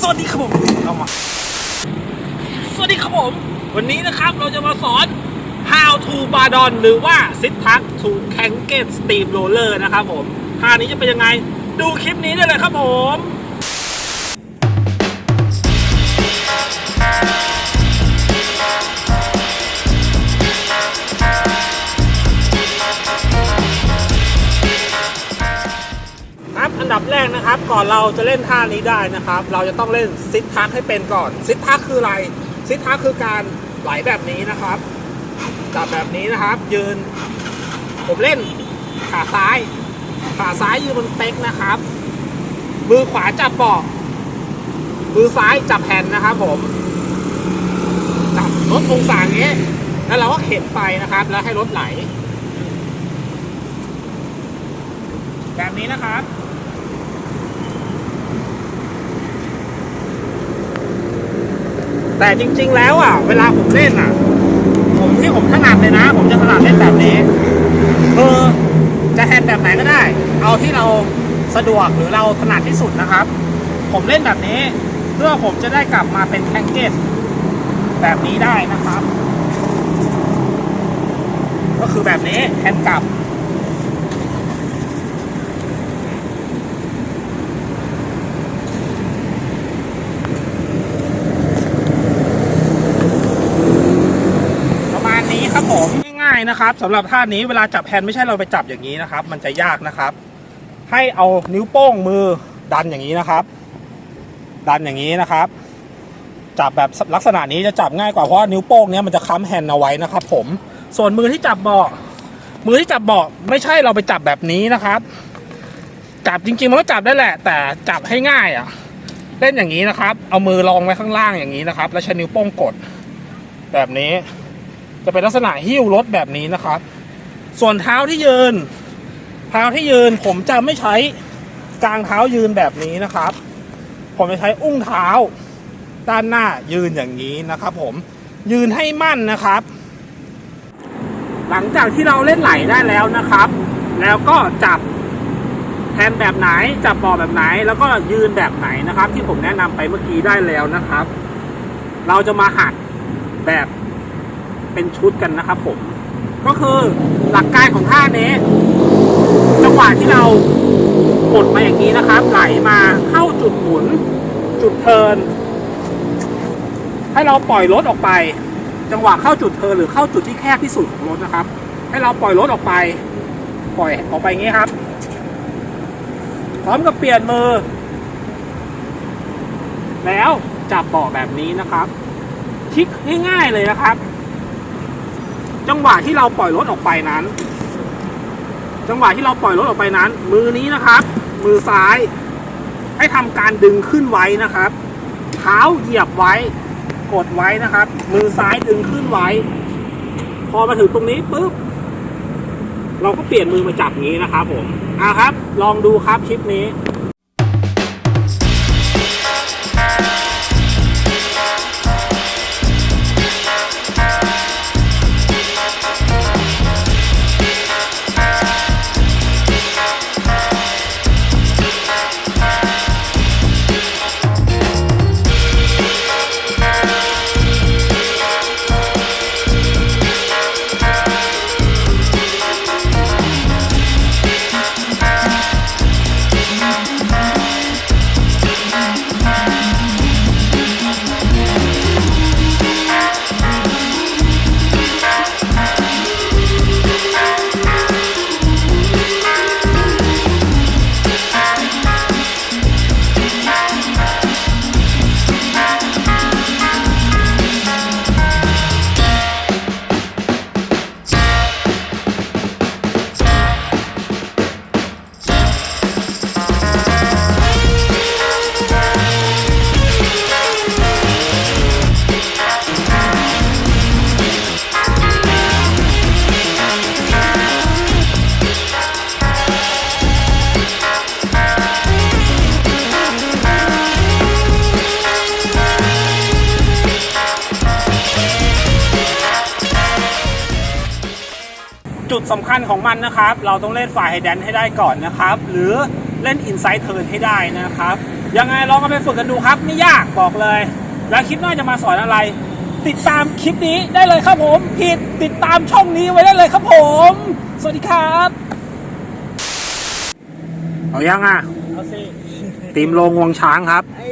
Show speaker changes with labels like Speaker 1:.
Speaker 1: สวัสดีครับผมเอามาสวัสดีครับผม วันนี้นะครับเราจะมาสอน how to b a d o n หรือว่า sit t a k to k a n g e t steam roller นะครับผมท่านี้จะเป็นยังไง ดูคลิปนี้ได้เลยครับผม กนะครับ ก่อนเราจะเล่นท่านี้ได้นะครับ เราจะต้องเล่นซิททักให้เป็นก่อนซิททักคืออะไรซิททักคือการไหลแบบนี้นะครับจับแบบนี้นะครับ ยืน ผมเล่นขาซ้าย ขาซ้ายยืนบนเต็กนะครับ มือขวาจับเบาะมือซ้ายจับแผ่นนะครับ ผมจับลดองศาอย่งนี้แล้วเราก็เข็นไปนะครับ แล้วให้รถไหล แบบนี้นะครับ แต่จริง ๆ แล้วอะ เวลาผมเล่นอะ ผมที่ผมถนัดเลยนะ ผมจะถนัดเล่นแบบนี้คือจะแฮนด์แบบไหนก็ได้ เอาที่เราสะดวกหรือเราถนัดที่สุดนะครับ ผมเล่นแบบนี้ เพื่อผมจะได้กลับมาเป็นแคนเกตแบบนี้ได้นะครับ ก็คือแบบนี้แฮนด์กลับ ประมาณนี้ครับผมง่ายๆ นะครับสำหรับท่านี้เวลาจับแฮนด์ไม่ใช่เราไปจับอย่างนี้นะครับ มันจะยากนะครับ ให้เอานิ้วโป้งมือดันอย่างนี้นะครับ ดันอย่างนี้นะครับ จับแบบลักษณะนี้จะจับง่ายกว่าเพราะนิ้วโป้งเนี้ยมันจะค้ำแฮนด์เอาไว้นะครับ ผม ส่วนมือที่จับเบาะมือที่จับเบาะไม่ใช่เราไปจับแบบนี้นะครับ จับจริงๆมันก็จับได้แหละ แต่จับให้ง่ายอะเล่นอย่างนี้นะครับ เอามือรองไว้ข้างล่างอย่างนี้นะครับ แล้วใช้นิ้วโป้งกด แบบนี้ จะเป็นลักษณะหิ้วรถแบบนี้นะครับ ส่วนเท้าที่ยืน เท้าที่ยืนผมจะไม่ใช้กลางเท้ายืนแบบนี้นะครับ ผมจะใช้อุ้งเท้า ด้านหน้ายืนอย่างนี้นะครับ ผมยืนให้มั่นนะครับ หลังจากที่เราเล่นไหลได้แล้วนะครับ แล้วก็จับแฮนแบบไหนจับบาะแบบไหน แล้วก็ยืนแบบไหนนะครับ ที่ผมแนะนำไปเมื่อกี้ได้แล้วนะครับ เราจะมาหัดแบบ เป็นชุดกันนะครับผม ก็คือหลักการของท่านี้จังหวะที่เรากดมาอย่างนี้นะครับ ไหลมาเข้าจุดหมุน จุดเทินให้เราปล่อยรถออกไป จังหวะเข้าจุดเทินหรือเข้าจุดที่แคบที่สุดของรถนะครับ ให้เราปล่อยรถออกไป ปล่อยออกไปอย่างนี้ครับ พร้อมกับเปลี่ยนมือ แล้วจับเบาะแบบนี้นะครับคลิกง่ายๆเลยนะครับ จังหวะที่เราปล่อยรถออกไปนั้น จังหวะที่เราปล่อยรถออกไปนั้น มือนี้นะครับ มือซ้าย ให้ทำการดึงขึ้นไว้นะครับ เท้าเหยียบไว้ กดไว้นะครับ มือซ้ายดึงขึ้นไว้ พอมาถึงตรงนี้ปุ๊บเราก็เปลี่ยนมือมาจับงนี้นะครับผมอะครับ ลองดูครับคลิปนี้ จุดสำคัญของมันนะครับ เราต้องเล่นฝ่ายไฮแดนให้ได้ก่อนนะครับ หรือเล่นอินไซ e ์เทิร์นให้ได้นะครับ ยังไงลองเอาไปฝึกกันดูครับ ไม่ยากบอกเลย แล้วคลิปหน้าจะมาสอนอะไร ติดตามคลิปนี้ได้เลยครับผมผิดติดตามช่องนี้ไว้ได้เลยครับผม สวัสดีครับ เอายังอะ
Speaker 2: เอาสิ
Speaker 1: ตีมโรงงวงช้างครับ
Speaker 2: ไอ้